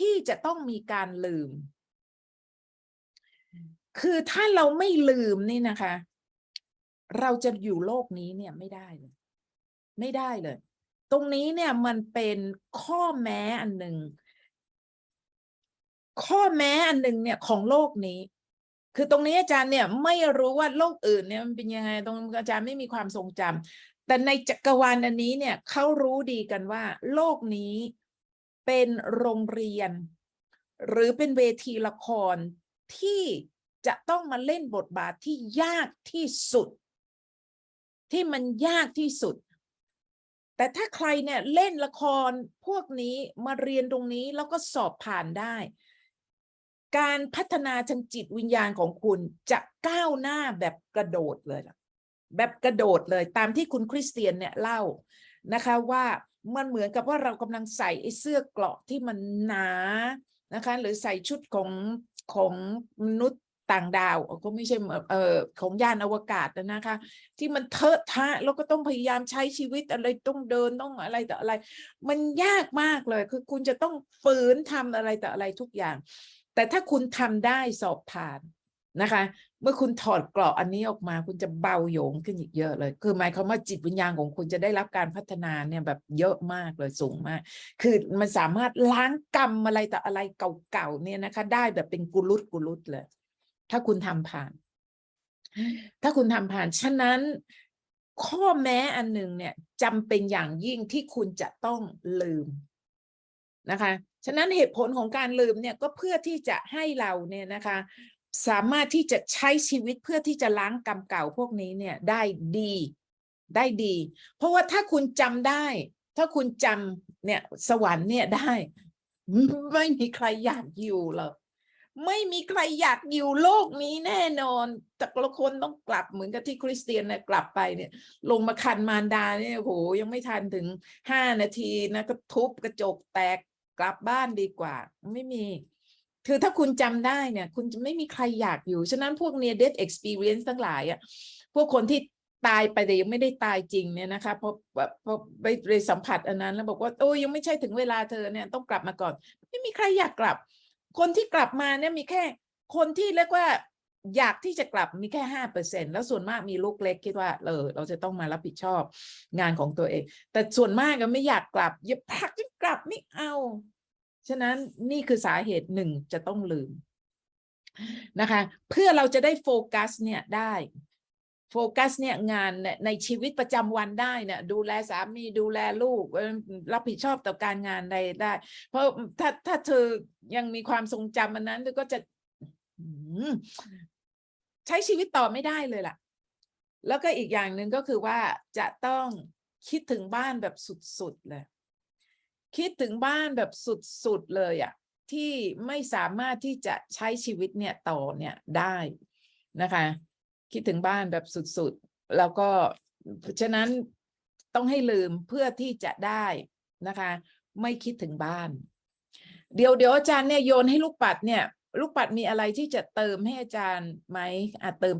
ที่จะต้องมีการลืม คือถ้าเราไม่ลืมนี่นะคะ เราจะอยู่โลกนี้เนี่ยไม่ได้เลยไม่ได้เลย ตรงนี้เนี่ยมันเป็นข้อแม้อันหนึ่งข้อแม้อันหนึ่งเนี่ยของโลกนี้ คือตรงนี้อาจารย์เนี่ยไม่รู้ว่าโลกอื่นเนี่ยมันเป็นยังไงตรงอาจารย์ไม่มีความทรงจำแต่ในจักรวาลอันนี้เนี่ยเขารู้ดีกันว่า โลกนี้ เป็นโรงเรียน หรือเป็นเวทีละครที่จะต้องมาเล่นบทบาทที่ยากที่สุด ที่มันยากที่สุด แต่ถ้าใครเนี่ยเล่นละครพวกนี้มาเรียนตรงนี้แล้วก็สอบผ่านได้ การพัฒนาทางจิตวิญญาณของคุณจะก้าวหน้าแบบกระโดดเลย แบบกระโดดเลยตามที่คุณคริสเตียนเนี่ยเล่า นะคะว่ามันเหมือนกับว่าเรากำลังใส่ไอ้เสื้อเกราะที่มันหนานะคะหรือใส่ชุดของของมนุษย์ต่างดาวก็ไม่ใช่เอ่อของยานอวกาศนะคะ ที่มันเทอะทะแล้วก็ต้องพยายามใช้ชีวิตอะไรต้องเดินต้องอะไรต่ออะไร มันยากมากเลยคือคุณจะต้องฝืนทำอะไรต่ออะไรทุกอย่าง แต่ถ้าคุณทำได้สอบผ่าน นะคะ เมื่อคุณถอดเกราะอันนี้ออกมา คุณจะเบาโยงขึ้นอีกเยอะเลย คือหมายความว่าจิตวิญญาณของคุณจะได้รับการพัฒนาเนี่ยแบบเยอะมากเลยสูงมาก คือมันสามารถล้างกรรมอะไรต่ออะไรเก่าๆเนี่ยนะคะ ได้แบบเป็นกุลุตกุลุตเลย ถ้าคุณทำผ่าน ถ้าคุณทำผ่าน ฉะนั้นข้อแม้อันหนึ่งเนี่ยจำเป็นอย่างยิ่งที่คุณจะต้องลืมนะคะ ฉะนั้นเหตุผลของการลืมเนี่ยก็เพื่อที่จะให้เราเนี่ยนะคะ สามารถที่จะใช้ชีวิตเพื่อที่จะล้างกรรมเก่าพวกนี้เนี่ยได้ดีได้ดี เพราะว่าถ้าคุณจำได้ ถ้าคุณจำเนี่ยสวรรค์เนี่ยได้ ไม่มีใครอยากอยู่หรอกไม่มีใครอยากอยู่โลกนี้แน่นอนแต่ละคนต้องกลับเหมือนกับที่คริสเตียนเนี่ยกลับไปเนี่ย ลงมาคันมารดาเนี่ยโหยังไม่ทันถึงห้านาทีนะก็ทุบกระจกแตกกลับบ้านดีกว่า ไม่มี คือถ้าคุณจำได้เนี่ย คุณจะไม่มีใครอยากอยู่ ฉะนั้นพวก near death experience ทั้งหลายอะพวกคนที่ตายไปแต่ยังไม่ได้ตายจริงเนี่ยนะคะพอแบบพอไปไปสัมผัสอันนั้น แล้วบอกว่าโอ้ยยังไม่ใช่ถึงเวลาเธอเนี่ยต้องกลับมาก่อน ไม่มีใครอยากกลับ คนที่กลับมาเนี่ยมีแค่คนที่เรียกว่าอยากที่จะกลับมีแค่ห้าเปอร์เซ็นแล้วส่วนมากมีลูกเล็กคิดว่าเออเราจะต้องมารับผิดชอบงานของตัวเอง แต่ส่วนมากก็ไม่อยากกลับอย่าพักจะกลับไม่เอา ฉะนั้นนี่คือสาเหตุหนึ่งจะต้องลืมนะคะ เพื่อเราจะได้โฟกัสเนี่ยได้โฟกัสเนี่ยงานเนี่ยในชีวิตประจำวันได้เนี่ยดูแลสามีดูแลลูกรับผิดชอบต่อการงานใดได้ เพราะถ้าถ้าเธอยังมีความทรงจำอันนั้นเธอก็จะใช้ชีวิตต่อไม่ได้เลยล่ะ แล้วก็อีกอย่างหนึ่งก็คือว่าจะต้องคิดถึงบ้านแบบสุดๆเลย คิดถึงบ้านแบบสุดๆเลยอะ่ะที่ไม่สามารถที่จะใช้ชีวิตเนี่ยต่อเนี่ยได้นะคะ คิดถึงบ้านแบบสุดๆ แล้วก็ฉะนั้นต้องให้ลืมเพื่อที่จะได้นะคะ ไม่คิดถึงบ้าน เดี๋ยวเดี๋ยวอาจารย์เนี่ยโยนให้ลูกปัดเนี่ย ลูกปัดมีอะไรที่จะเติมให้อาจารย์ไหมอะเติม